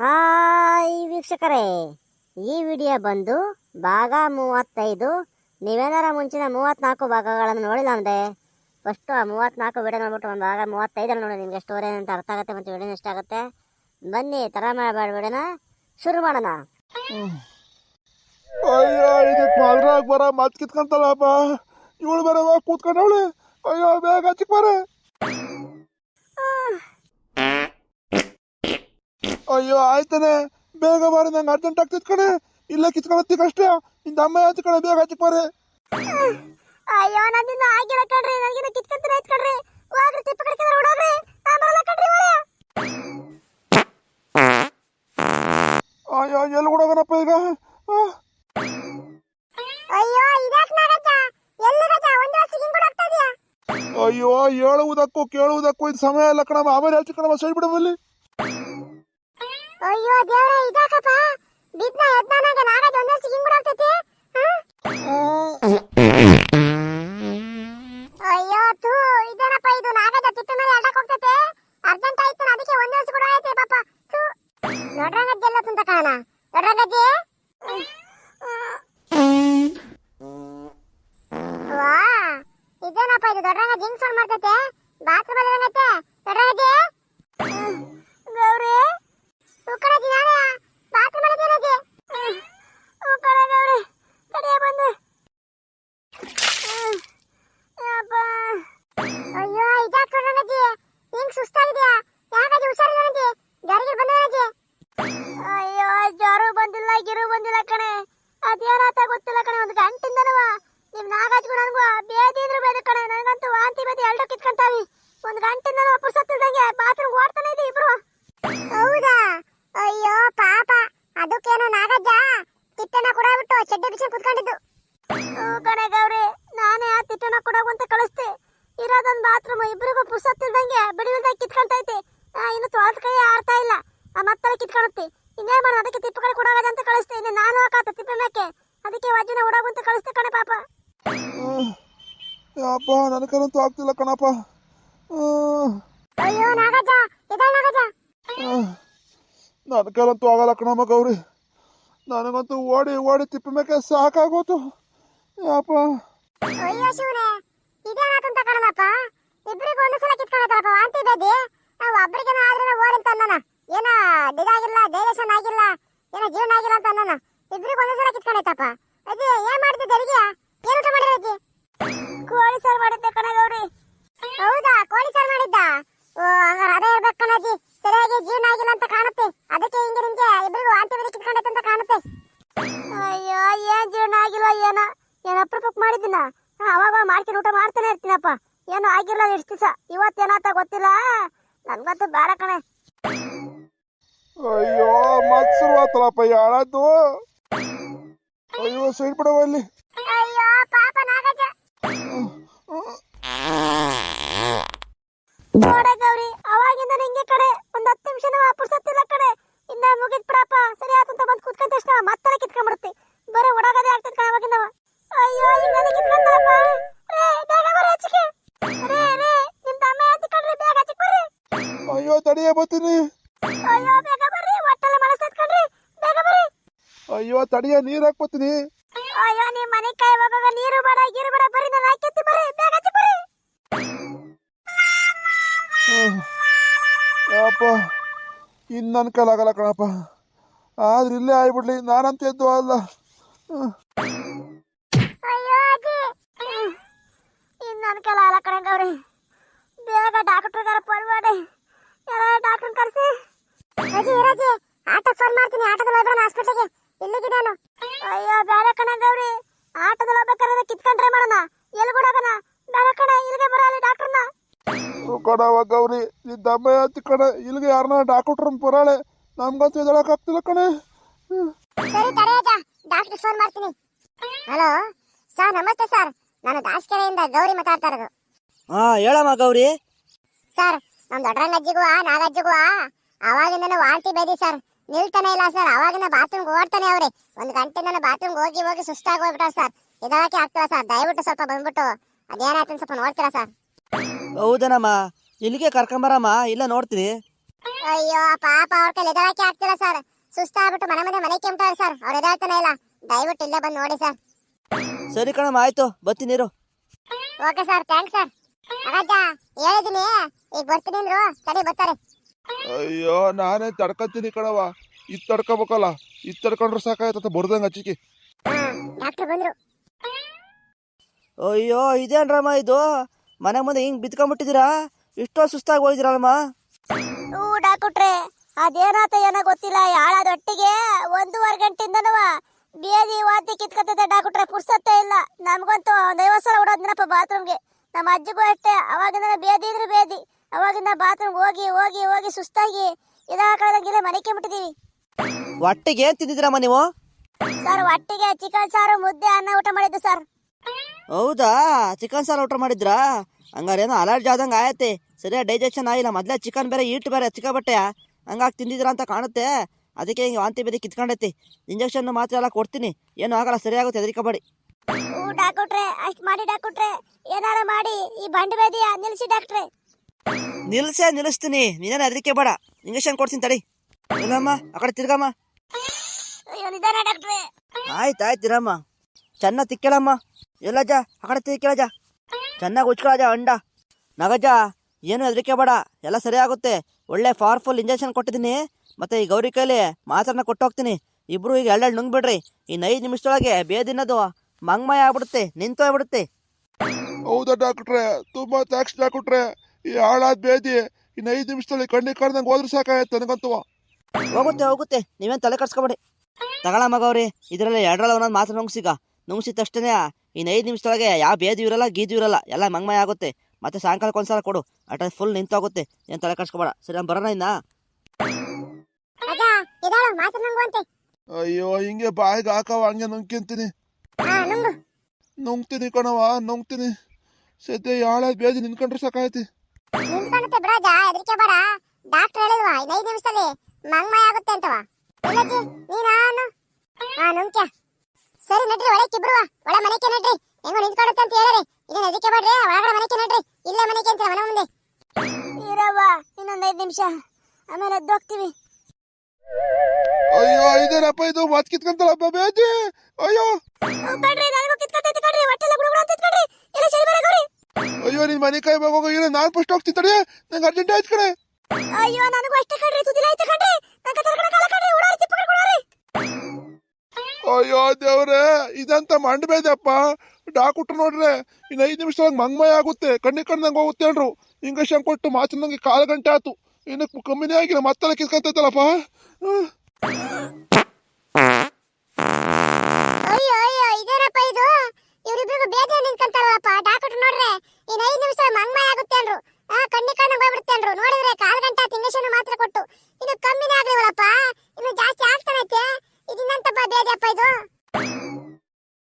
Hi ವೀಕ್ಷಕರೇ, ಈ video ಬಂದು ಭಾಗ ಮೂವತ್ತೈದು. ನೀವೇನಾರ ಮುಂಚಿನ ಮೂವತ್ನಾಲ್ಕು ಭಾಗಗಳನ್ನು ನೋಡಿಲ್ಲ ಅಂದರೆ ಫಸ್ಟು ಆ ಮೂವತ್ನಾಲ್ಕು ವಿಡಿಯೋ ನೋಡ್ಬಿಟ್ಟು ಒಂದು ಭಾಗ ಮೂವತ್ತೈದರಲ್ಲಿ ನೋಡಿ, ನಿಮಗೆ ಸ್ಟೋರಿ ಏನಂತ ಅರ್ಥ ಆಗುತ್ತೆ ಮತ್ತು ವಿಡಿಯೋ ಇಷ್ಟ ಆಗುತ್ತೆ. ಬನ್ನಿ ಥರ ಮಾಡಬೇಡ ವಿಡಿಯೋನ ಶುರು ಮಾಡೋಣ. ಅಯ್ಯೋ, ಇದಕ್ಕೆ ಮದ್ರಾಗ ಬರ, ಮತ್ ಕಿತ್ಕೊಂತಲ್ಲಪ್ಪ ಇವಳು ಬರವ ಕೂತ್ಕೊಂಡವಳೆ. ಅಯ್ಯೋ, ಬೇಗ ಚಿಕ್ಕ ಬರ ಅಯ್ಯೋ ಆಯ್ತಾನೆ. ಬೇಗ ಬಾರಿ ನಂಗೆ ಅರ್ಜೆಂಟ್ ಆಗ್ತಿತ್ ಕಣೆ. ಇಲ್ಲ ಕಿತ್ಕೊಳತ್ತಿ ಕಷ್ಟ. ನಿಂದ ಅಮ್ಮ ಹಚ್ಚ ಕಣೆ? ಬೇಗ ಆಯ್ತು ಬಾರೆ. ಅಯ್ಯೋ ನಂದಿನ ಆಗಿಲ್ಲ ಕಣ್ರಿ. ನನಗಿನ ಕಿತ್ಕೊಂತೀನಿ ಆಯ್ತು ಕಣ್ರಿ. ಹೋಗ್ರಿ ತಿಪ್ಪ ಕಡೆಗೆ ಓಡೋಗ್ರಿ. ನಾ ಬರಲ್ಲ ಕಣ್ರಿ ಅಯ್ಯೋ ಎಲ್ಲಿ ಹುಡುಗನಪ್ಪ ಈಗ? ಅಯ್ಯೋ ಇದಾಕ್ ನಾಗಜ್ಜ ಎಲ್ಲಿ ಗಜ್ಜ ಒಂದು ವರ್ಷ ಹಿಂಗ್ ಬಿಡಾಗ್ತಾ ಇದೆಯಾ? ಅಯ್ಯೋ ಹೇಳುವುದಕ್ಕೂ ಕೇಳುವುದಕ್ಕೂ ಇದು ಸಮಯ ಇಲ್ಲ ಕಣಮ್ಮ. ಆಮೇಲೆ ಹೇಳ್ತಿ ಕಣಮ್ಮ. ಸೈಡ್ ಬಿಡಮಲ್ಲಿ ಬಿದ್ನ ಒಂದು ಅಯ್ಯೋ ತೂ ಇದೇನಪ್ಪ ಇದು? ನಾಗದ ತಿಪ್ಪೆ ಮೇಲೆ ಅಡ್ಡಕ್ ಹೋಗ್ತೈತೆ. ಅದಕ್ಕೆ ಒಂದೇ ಕೂಡ ಐತೆ ಪಾಪ. ತೂ ದೊಡ್ಡರಂಗಜ್ಜಿ ಎಲ್ಲ ವಾ, ಇದೇನಪ್ಪ ಇದು? ಮಾಡ್ತೈತೆ? ಬಾತ್ರೂಮ್ ಅಲ್ಲಿ ಗೌರಿ ಉಕ್ಕಣಜ್ಜಿ ನಾನೇ ಬಾತ್ರೂಮ್ ಅಲ್ಲಿ ಏನಜ್ಜಿ ಉಕ್ಕಣ ಗೌರಿ ಕಡೆಯ ಬಂದೆ ಯಪ್ಪ ಅಯ್ಯೋ ಇದಾಕ್ ದೊಡ್ಡರಂಗಜ್ಜಿ ಹಿಂಗ್ ಸುಸ್ತಾಗಿದ್ಯಾ ಯಾಕಜ್ಜಿ ಹುಷಾರಿಲ್ಲ ನಜ್ಜಿ ಜ್ವರಗಿರ್ ಬಂದ ನಜ್ಜಿ ಅಯ್ಯೋ ಜ್ವರ ಬಂದಿಲ್ಲ ಗಿರು ಬಂದಿಲ್ಲ ಕಣೆ. ಅದೇನಾತ ಗೊತ್ತಿಲ್ಲ ಕಣೆ ಒಂದು ಗಂಟಿಂದನವ. ನಿಮ್ ನಾಗಾಜ್ಗೂ ನನಗೂ ಬೇದಿದ್ರು ಬೇದ ಕಣೆ. ನನಗಂತೂ ವಾಂತಿ ಬೇದಿ ಎರಡು ಕಿತ್ಕೊಂತಾವಿ. ಒಂದು ಗಂಟಿಂದನವ ಪುರ್ಸತ್ತಿಲ್ದಂಗೆ ಬಾತ್ರೂಮ್ ಓಡ್ತಾನೆ ಇದೆ ಇಬ್ರು. ಹೌದಾ? ಅಯ್ಯೋ ಪಾಪ. ಅದಕ್ಕೇನೋ ನಾಗಜ್ಜ ತಿಟ್ಟನ ಕೂಡ ಬಿಟ್ಟು ಚಡ್ಡಿ ಬಿಸಿ ಕುತ್ಕೊಂಡಿದ್ದು. ಕಣೆ ಗೌರಿ ನಾನೇ ಆ ತಿಟ್ಟನ ಕೂಡ ಅಂತ ಕಳಿಸ್ತೆ ಇರೋದೊಂದು ಬಾತ್ರೂಮ್ ಇಬ್ರಿಗೂ ಪುರ್ಸತ್ತಿಲ್ದಂಗೆ ಬಿಡಿವಿಲ್ದಾಗ ಕಿತ್ಕೊಂತೈತಿ. ಆ, ಇನ್ನು ತೊಳೆದ ಕೈ ಆಡ್ತಾ ಇಲ್ಲ. ಆ ಮತ್ತಲ್ಲಿ ಕಿತ್ಕೊಳುತ್ತೆ ಇನ್ನೇನ್ ಮಾಡೋದು ಅದಕ್ಕೆ ತಿಪ್ಪು ಕಡೆ ಕೊಡೋಗದ ಅಂತ ಕಳಿಸ್ತೆ ಇನ್ನು ನಾನು ಹಾಕಾತ ತಿಪ್ಪೆ ಮೇಕೆ ಅದಕ್ಕೆ ವಜ್ಜನ ಓಡೋಗು ಅಂತ ಕಳಿಸ್ತೆ ಕಣೆ ಪಾಪ ಯಪ್ಪ ನನಗಂತೂ ಆಗ್ತಿಲ್ಲ ಕಣಪ್ಪ. ಅಯ್ಯೋ ನಾಗಜ್ಜ ಇದಾ ನಾಗಜ್ಜ. ನನ್ನ ಕೈಲಂತೂ ಆಗಲ್ಲ ಕಣಮ್ಮ ಗೌರಿ ನನಗಂತೂ ಓಡಿ ಓಡಿ ತಿಪ್ಪ ಮೇಕೆ ಸಾಕಾಗೋತು. ಯಪ್ಪ. ಅಯ್ಯೋ ಶಿವನೇ ಇದೇನಾತಂತ ಕಣಮ್ಮಪ್ಪ ಇಬ್ಬರಿಗೂ ಒಂದು ಸಲ ಕಿತ್ಕೊಂಡೈತಲ್ಲಪ್ಪ ವಾಂತಿ ಬೇದಿ? ನಾವು ಒಬ್ರಿಗೇನ ಆದ್ರೆ ಓಡಿ ಅಂತ ಅನ್ನೋಣ. ಏನೋ ಇದಾಗಿಲ್ಲ ಡೈಲೇಷನ್ ಆಗಿಲ್ಲ, ಏನೋ ಜೀವನ ಆಗಿಲ್ಲ ಅಂತ ಅನ್ನೋಣ ಇಬ್ರಿಗೆ ಒಂದೇ ಸಲ ಕಿತ್ಕೊಂಡೈತಪ್ಪ. ಅಜ್ಜಿ, ಏನ್ ಮಾಡ್ತಿದ್ದೆ ತೆರಿಗೆ ಏನು ಊಟ ಮಾಡಿದ್ರಿ ಅಜ್ಜಿ? ಕೋಳಿ ಸಾರು ಮಾಡಿದ್ದೆ ಕಣ ಗೌರಿ. ಹೌದಾ, ಕೋಳಿ ಸಾರು ಮಾಡಿದ್ದ? ಓ, ಹಂಗಾರೆ ಅದೇ ಇರ್ಬೇಕು ಕಣಜ್ಜಿ ಸರಿಯಾಗಿ ಜೀವನ ಆಗಿಲ್ಲ ಅಂತ ಕಾಣುತ್ತೆ. ಅದಕ್ಕೆ ಹಿಂಗೆ ನಿಂಗೆ ಇಬ್ರಿಗೆ ವಾಂತಿ ಬೇದಿ ಕಿತ್ಕೊಂಡೈತೆ ಅಂತ ಕಾಣುತ್ತೆ. ಅಯ್ಯೋ, ಏನ್ ಜೀವನ ಆಗಿಲ್ಲ ಏನೋ. ಏನ ಅಪ್ರೂಪಕ್ಕೆ ಮಾಡಿದ್ದೀನ ಅವಾಗ ಮಾಡ್ಕೊಂಡು ಊಟ ಮಾಡ್ತಾನೆ ಇರ್ತೀನಪ್ಪ. ಏನು ಆಗಿಲ್ಲ ಎಷ್ಟು ದಿವಸ. ಇವತ್ತೇನಾತ ಗೊತ್ತಿಲ್ಲ? ನನ್ಗಂತೂ ಬೇಡ ಕಣೆ. ಅಯ್ಯೋ ಮತ್ ಶುರುವಾತಲ್ಲಪ್ಪ ಯಾಳದ್ದು ಅಯ್ಯೋ ಸೈಡ್ ಬಿಡವ ಗೌರಿ ಅವಾಗಿಂದ ನಿಂಗೆ ಕಡೆ ಒಂದ್ ಹತ್ತು ನಿಮಿಷ ಪುರ್ಸತ್ತಿಲ್ಲ ಕಡೆ ಇನ್ನ ಮುಗಿದ್ ಬಿಡಪ್ಪ ಸರಿ ಆತು ಅಂತ ಬಂದ್ ಕುತ್ಕೊಂಡ ತಕ್ಷಣ ಮತ್ತೆ ಕಿತ್ಕೊಂಡ್ಬಿಡುತ್ತೆ. ಬರೀ ಒಡಗದೆ ಆಗ್ತದ ಕಣ ಅವಾಗಿಂದವ ಅಯ್ಯೋ ಈಗ ನನಗೆ ರೇ ಬೇಗ ರೇ ರೇ ನಿಮ್ ತಮ್ಮ ಹತ್ತಿಕೊಂಡ್ರಿ ಬೇಗ ಹಚ್ಚಿಕ್ ಬರ್ರಿ. ಅಯ್ಯೋ ತಡಿಯೇ ಬರ್ತೀನಿ. ತಡಿಯೇ ನೀರ್ ಹಾಕ್ಬತ್ತೀನಿ ಅಯ್ಯೋ ನಿಮ್ ಮನೆ ಕೈ ಹೋಗಾಗ ನೀರು ಬೇಡ ಗೀರು ಬೇಡ ಬರ್ರಿ ನಾನು ಹಾಕಿ ಬರ್ರಿ ಬೇಗ ಹಚ್ಚಿ ಬರ್ರಿ ಯಪ್ಪ ಇನ್ನು ನನ್ನ ಕೈಲಾಗಲ್ಲ ಕಣಪ್ಪ. ಆದ್ರೆ ಇಲ್ಲೇ ಆಗ್ಬಿಡ್ಲಿ ನಾನಂತ ಎದ್ದು ಅಲ್ಲ. ಅಯ್ಯೋ ಅಜ್ಜಿ. ನನ್ನ ಕೆಲ ಅಲ್ಲ ಕಣೆ ಗೌರಿ. ಬೇಗ ಫೋನ್ ಮಾಡಿ. ಯಾರ ಡಾಕ್ಟರ್ ಕರೆಸಿ. ಅಜ್ಜಿ ಇರಜ್ಜಿ ಆಟೋ ಫೋನ್ ಮಾಡ್ತೀನಿ ಆಟೋದಲ್ಲಿ ಹೋಗ್ಬೇಡ ಹಾಸ್ಪಿಟ್ಲಿಗೆ ಇಲ್ಲಿಗೆ ನಾನು? ಅಯ್ಯೋ ಬೇರೆ ಕಣ ಗೌರಿ. ಆಟದಲ್ಲಿ ಹೋಗ್ಬೇಕಾದ್ರೆ ಕಿತ್ಕೊಂಡ್ರೆ ಮಾಡೋಣ. ಎಲ್ಲಿ ಬಿಡೋಗಣ ಬೇರೆ ಕಣ ಇಲ್ಲಿಗೆ ಬರಲಿ ಡಾಕ್ಟರ್ನ ಓ ಕಣವ ಗೌರಿ ಈ ದಮ್ಮ ಹತ್ತಿ ಕಣ. ಇಲ್ಲಿಗೆ ಯಾರನ್ನ ಡಾಕ್ಟ್ರ್ ಬರಾಳೆ. ನಮ್ಗಂತೂ ಎದಳಕ್ ಆಗ್ತಿಲ್ಲ ಕಣೆ. ಸರಿ ತಡೆಯಕ್ಕ ಡಾಕ್ಟರ್ ಫೋನ್ ಮಾಡ್ತೀನಿ. ಹಲೋ ಸರ್ ನಮಸ್ತೆ ಸರ್. ನಾನು ದಾಸಕೆರೆಯಿಂದ ಗೌರಿ ಮಾತಾಡ್ತಾ ಇರೋದು. ಹಾ ಹೇಳಮ್ಮ ಗೌರಿ. ಸರ್ ನಮ್ಮ ದೊಡ್ಡ ಅಜ್ಜಿಗೂ ಆ ನಾಗಜ್ಜಿಗೂ ಅವಾಗಿಂದನೂ ವಾಂತಿ ಬೇದಿ ಸರ್. ನಿಲ್ತಾನೆ ಇಲ್ಲ ಸರ್. ಅವಾಗಿಂದ ಬಾತ್ರೂಮ್ಗೆ ಓಡ್ತಾನೆ ಅವ್ರಿ. ಗಂಟೆ ನಾನು ಬಾತ್ರೂಮ್ಗೆ ಹೋಗಿ ಹೋಗಿ ಸುಸ್ತಾಗಿ ಹೋಗ್ಬಿಟ್ಟ ಸರ್. ಇದಕ್ಕೆ ಆಗ್ತಿಲ್ಲ ಸರ್. ದಯವಿಟ್ಟು ಸ್ವಲ್ಪ ಬಂದ್ಬಿಟ್ಟು ಅದೇನಾಯ್ತು ಸ್ವಲ್ಪ ನೋಡ್ತೀರಾ ಸರ್? ಹೌದನಮ್ಮ? ಇಲ್ಲಿಗೆ ಕರ್ಕೊಂಬರಮ್ಮ? ಇಲ್ಲ ನೋಡ್ತೀವಿ ಅಯ್ಯೋ ಪಾಪ ಅವ್ರ ಕೈಲಿ ಎದಳಕ್ಕೆ ಆಗ್ತಿಲ್ಲ ಸರ್. ಸುಸ್ತಾಗ್ಬಿಟ್ಟು ಮನೆ ಮನೆ ಮನೆ ಕೆಂಪ್ತಾರೆ ಸರ್. ಅವ್ರ ಎದಾಳ್ತಾನೆ ಇಲ್ಲ. ದಯವಿಟ್ಟು ಇಲ್ಲೇ ಬಂದು ನೋಡಿ ಸರ್. ಸರಿ ಕಣಮ್ಮ ಆಯ್ತು. ಬರ್ತೀನಿರು ಓಕೆ ಸರ್. Thanks sir. ಅಗಜ್ಜ ಹೇಳಿದೀನಿ ಈಗ ಬರ್ತೀನಿ ಅಂದ್ರು. ತಡಿ ಬರ್ತಾರೆ. ಅಯ್ಯೋ ನಾನೇ ತಡ್ಕೊತೀನಿ ಕಣವ ಇದು ತಡ್ಕೋಬೇಕಲ್ಲ ಇದು ತಡ್ಕೊಂಡ್ರೆ ಸಾಕಾಯ್ತದ ಬರ್ದಂಗ ಹಚ್ಚಿಕೆ ಹಾ ಡಾಕ್ಟರ್ ಬಂದ್ರು. ಅಯ್ಯೋ ಇದೇನ್ರಮ್ಮ ಇದು? ಮನೆ ಮುಂದೆ ಹಿಂಗ್ ಬಿತ್ಕೊಂಡ್ಬಿಟ್ಟಿದ್ದೀರಾ? ಇಷ್ಟೋ ಸುಸ್ತಾಗಿ ಹೋಗಿದಿರಲ್ಮ ಹೂ ಡಾಕ್ಟ್ರೆ ಅದೇನಾತ ಏನೋ ಗೊತ್ತಿಲ್ಲ ಯಾಳಾದ ಒಟ್ಟಿಗೆ ಒಂದೂವರೆ ಗಂಟೆಯಿಂದನವ ಬೇದಿ ವಾತಿ ಕಿತ್ಕೊತೈತೆ ಡಾಕ್ಟ್ರೆ ಪುರ್ಸತ್ತೆ ಇಲ್ಲ. ನಮಗಂತೂ ಒಂದು ಐವತ್ತು ಸಲ ನೆನಪ ಬಾತ್ರೂಮ್ಗೆ. ನಮ್ಮ ಅಜ್ಜಿಗೂ ಅಷ್ಟೇ ಅವಾಗಿಂದ ಬೇದಿ ಇದ್ರೆ ಬೇದಿ. ಅವಾಗಿಂದ ಬಾತ್ರೂಮ್ ಹೋಗಿ ಹೋಗಿ ಹೋಗಿ ಸುಸ್ತಾಗಿ ಇದಾಕದಂಗಿಲ್ಲ ಮನೆ ಕೆಮ್ಬಿಟ್ಟಿದೀವಿ ಒಟ್ಟಿಗೆ ಏನ್ ತಿಂದಿದ್ರಮ್ಮ ನೀವು? ಸರ್ ಒಟ್ಟಿಗೆ ಚಿಕನ್ ಸಾರು ಮುದ್ದೆ ಅನ್ನ ಊಟ ಮಾಡಿದ್ದು ಸರ್. ಹೌದಾ? ಚಿಕನ್ ಸಾರು ಊಟ ಮಾಡಿದ್ರಾ? ಏನೋ ಅಲರ್ಜಿ ಆದಂಗೆ ಆಯತ್ತೆ. ಸರಿಯಾಗಿ ಡೈಜೆಷನ್ ಆಗಿಲ್ಲ. ಮೊದಲೇ ಚಿಕನ್ ಬೇರೆ ಈಟ್ ಬೇರೆ ಚಿಕ್ಕಬಟ್ಟೆಯ ಹಂಗಾಗಿ ತಿಂದಿದ್ದೀರಾ ಅಂತ ಕಾಣುತ್ತೆ. ಅದಕ್ಕೆ ಹಿಂಗೆ ವಾಂತಿ ಬೇದಿ ಕಿತ್ಕೊಂಡೈತಿ. ಇಂಜೆಕ್ಷನ್ ಮಾತ್ರ ಎಲ್ಲ ಕೊಡ್ತೀನಿ. ಏನು ಆಗಲ್ಲ. ಸರಿಯಾಗುತ್ತೆ. ಹೆದರಿಕಬೇಡಿ. ಊಟ ಡಾಕ್ಟ್ರೆ ಅಷ್ಟು ಮಾಡಿ ಡಾಕ್ಟ್ರೆ. ಏನಾರ ಮಾಡಿ ಈ ಬಂಡ ಬೇದಿ ನಿಲ್ಸಿ ಡಾಕ್ಟ್ರೆ. ನಿಲ್ಸೇ ನಿಲ್ಲಿಸ್ತೀನಿ. ನೀನೇನು ಅದಕ್ಕೆ ಬೇಡ. ಇಂಜೆಕ್ಷನ್ ಕೊಡ್ತೀನಿ ತಡಿ. ಇಲ್ಲಮ್ಮ ಆ ಕಡೆ ತಿರ್ಗಮ್ಮ. ಅಯ್ಯೋ ನಿಧಾನ ಡಾಕ್ಟ್ರೆ. ಆಯ್ತು ಆಯ್ತು ಇರಮ್ಮ ಚೆನ್ನಾಗಿ ತಿಕ್ಕಳಮ್ಮ. ಎಲ್ಲಜ್ಜ ಆ ಕಡೆ ತಿಕ್ಕಳಜ ಚೆನ್ನಾಗಿ ಉಚ್ಕೊಳಜ ಅಂಡ. ನಗಜ ಏನು ಹೆದರಿಕೆ ಬೇಡ. ಎಲ್ಲ ಸರಿ ಆಗುತ್ತೆ ಒಳ್ಳೆ ಪವರ್ಫುಲ್ ಇಂಜೆಕ್ಷನ್ ಕೊಟ್ಟಿದ್ದೀನಿ. ಮತ್ತೆ ಈ ಗೌರಿ ಕೈಲಿ ಮಾತ್ರನ ಕೊಟ್ಟೋಗ್ತೀನಿ. ಇಬ್ಬರು ಈಗ ಎರಡೆರಡು ನುಂಗ್ಬಿಡ್ರಿ. ಇನ್ನು ಐದು ನಿಮಿಷದೊಳಗೆ ಬೇದಿನದು ಮಂಗ್ಮಯ ಆಗ್ಬಿಡುತ್ತೆ ನಿಂತು ಆಗ್ಬಿಡುತ್ತೆ ಹೌದಾ ಡಾಕ್ಟ್ರೆ? ತುಂಬಾ ಥ್ಯಾಂಕ್ಸ್ ಡಾಕ್ಟ್ರೆ. ಈ ಹಾಳಾದ ಬೇದಿ ಇನ್ನು ಐದು ನಿಮಿಷದಲ್ಲಿ ಕಣ್ಣಿ ಕಾಣ್ದಂಗೆ ಹೋದ್ರೆ ಸಾಕಾಯ್ತು ನನಗಂತೂ. ಹೋಗುತ್ತೆ ಹೋಗುತ್ತೆ. ನೀವೇನು ತಲೆ ಕಟ್ಸ್ಕೊಬೇಡಿ ತಗಳ ಮಗವ್ರಿ ಇದರಲ್ಲಿ ಎರಡರಲ್ಲಿ ಒಂದೊಂದು ಮಾತ್ರ ನುಂಗ್ಸಿಗ. ನುಂಗ್ಸಿದ ತಕ್ಷಣ ಇನ್ನು ಐದು ನಿಮಿಷದೊಳಗೆ ಯಾವ ಬೇದಿ ಇರಲ್ಲ ಗೀದು ಇರಲ್ಲ ಎಲ್ಲ ಮಂಗ್ಮಯ ಆಗುತ್ತೆ. ಮತ್ತೆ ಸಾಯಂಕಾಲಕ್ಕೆ ಒಂದ್ಸಲ ಕೊಡು ಅಟ ಫುಲ್ ನಿಂತೋಗುತ್ತೆ ಏನು ತಲೆ ಕಟ್ಸ್ಕೊಬೇಡ ಸರಿ ನಾನು ಬರೋಣ ಇನ್ನ? ಅಯ್ಯೋ ಹಿಂಗೆ ಬಾಯಿಗೆ ಹಾಕವ ಹಂಗೆ ನುಂಗ್ಕಿಂತೀನಿ. ಹಾ ನುಂಗು. ನುಂಗ್ತೀನಿ ಕಣವ ನುಂಗ್ತೀನಿ. ಸದ್ಯ ಯಾಳ ಬೇದಿ ನಿನ್ಕೊಂಡ್ರೆ ಸಾಕಾಯ್ತಿ ನಿಂತ್ಕೊಂಡತ್ತೆ ಜಾ ಹೆದರಿಕೆ ಬೇಡ. ಡಾಕ್ಟರ್ ಹೇಳಿಲ್ವಾ ಇನ್ನು ಐದು ನಿಮಿಷದಲ್ಲಿ ಮಂಗ್ಮಯ ಆಗುತ್ತೆ ಅಂತವ. ಇಲ್ಲಜ್ಜಿ ನೀನಾನು? ಹಾ ನುಂಕ್ಯ ಸರಿ ನಡ್ರಿ ಒಳಕ್ಕೆ ಕಿಬ್ರುವ ಒಳ ಮನೆಗೆ ನಡ್ರಿ. ಹೆಂಗೋ ನಿಂತ್ಕೊಡುತ್ತೆ ಅಂತ ಹೇಳಿರಿ. ಇದೇನು ಹೆದರಿಕೆ ಬೇಡ್ರಿ? ಒಳಗಡೆ ಮನೆಗೆ ನಡ್ರಿ. ಇಲ್ಲೇ ಮನೆಗೆ ಅಂತ ಮನೆ ಮುಂದೆ? ಇರವ್ವ ಇನ್ನೊಂದು ಐದು ನಿಮಿಷ. ಆಮೇಲೆ ಎದ್ದು ಹೋಗ್ತೀವಿ ಅಯ್ಯೋ ಇದೇನಪ್ಪ ಇದು? ಮತ್ ಕಿತ್ಕೊಂತಳಪ್ಪ ಬೇಜಿ. ಅಯ್ಯೋ. ಕಡ್ರಿ ನನಗೂ ಕಿತ್ಕೊತೈತಿ ಕಡ್ರಿ ಹೊಟ್ಟೆಲ್ಲ ಗುಡುಗುಡು ಅಂತ ಕಡ್ರಿ ಇಲ್ಲ ಸರಿ ಬರಗವ್ರಿ ಅಯ್ಯೋ ನಿನ್ ಮನೆ ಕೈ ಹೋಗೋ ಇಲ್ಲ ನಾನ್ ಫಸ್ಟ್ ಹೋಗ್ತೀನಿ ತಡಿ ನಂಗೆ ಅರ್ಜೆಂಟ್ ಆಯ್ತು ಕಡೆ ಅಯ್ಯೋ ನನಗೂ ಅಷ್ಟೇ ಕಡ್ರಿ ತುದಿಲ ಐತೆ ಕಡ್ರಿ ನಂಗೆ ತಲೆಗಡೆ ಕಾಲ ಕಡ್ರಿ ಉಡಾರಿ ಚಿಪ್ಪ ಕಡ್ಕೊಳಾರಿ ಅಯ್ಯೋ ದೇವ್ರೆ ಇದಂತ ಮಂಡಬೇದಪ್ಪ. ಡಾಕ್ಟ್ರು ನೋಡ್ರೆ ಇನ್ನು ಐದು ನಿಮಿಷದಾಗ ಮಂಗ್ಮಯ ಆಗುತ್ತೆ. ಕಣ್ಣಿಗೆ ಕಣ್ಣಂಗೆ ಹೋಗುತ್ತೆ ಅನ್ರು. ಇಂಗೇಷನ್ ಕೊಟ್ಟು ಮಾತಿನಂಗೆ ನಂಗೆ ಕಾಲು ಗಂಟೆ ಆಯ್ತು. ಇನ್ನು ಕಮ್ಮಿನೇ ಆಗಿಲ್ಲ ಮತ್ತೆಲ್ಲ ಕಿಸ್ಕೊಂತೈತಲ್ಲಪ್ಪ. ಹ್ಞೂ ಅಯ್ಯೋ